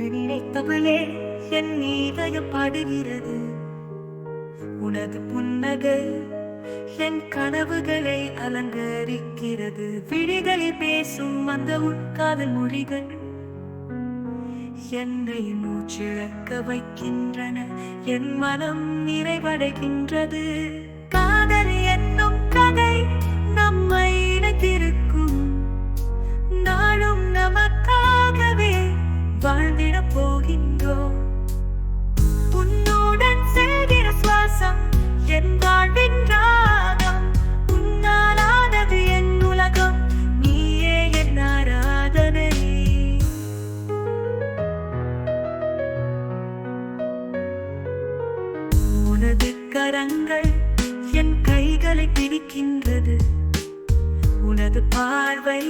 நினைத்தவளே என் நீதயம் பாடுகிறது. உனது புன்னகை என் கனவுகளை அலங்கரிக்கிறது. விழிகளில் பேசும் அந்த உட்காதல் மொழிகள் என்னை மூச்சிழக்க வைக்கின்றன. என் மனம் நிறைவடைகின்றது. காதலி கரங்கள் என் கைகளை பிடிக்கின்றது உனது பார்வை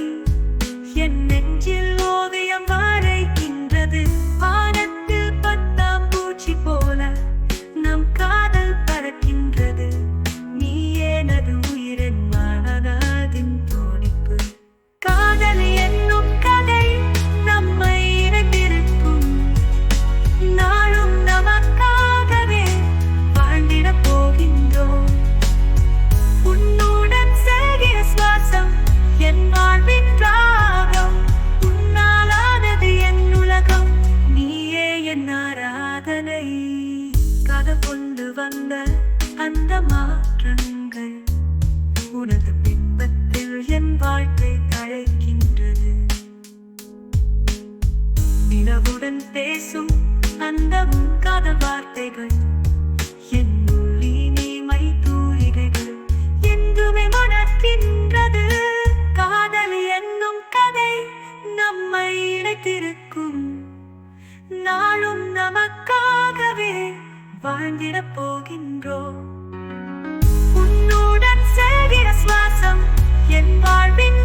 என் நெஞ்சில் ஓவியம் மாற்றங்கள் உனது பின்பத்தில் என் வாழ்க்கை தழைக்கின்றது. நிலவுடன் பேசும் அந்த முக்காத வார்த்தைகள் என் நீமை தூரிகைகள் என்றுமே மணக்கின்றது. காதல் என்னும் கதை நம்மை இணைத்திருக்கும். நாளும் நமக்காகவே வாழ்ந்திடப் போகின்றோம். என் வாழ்வின்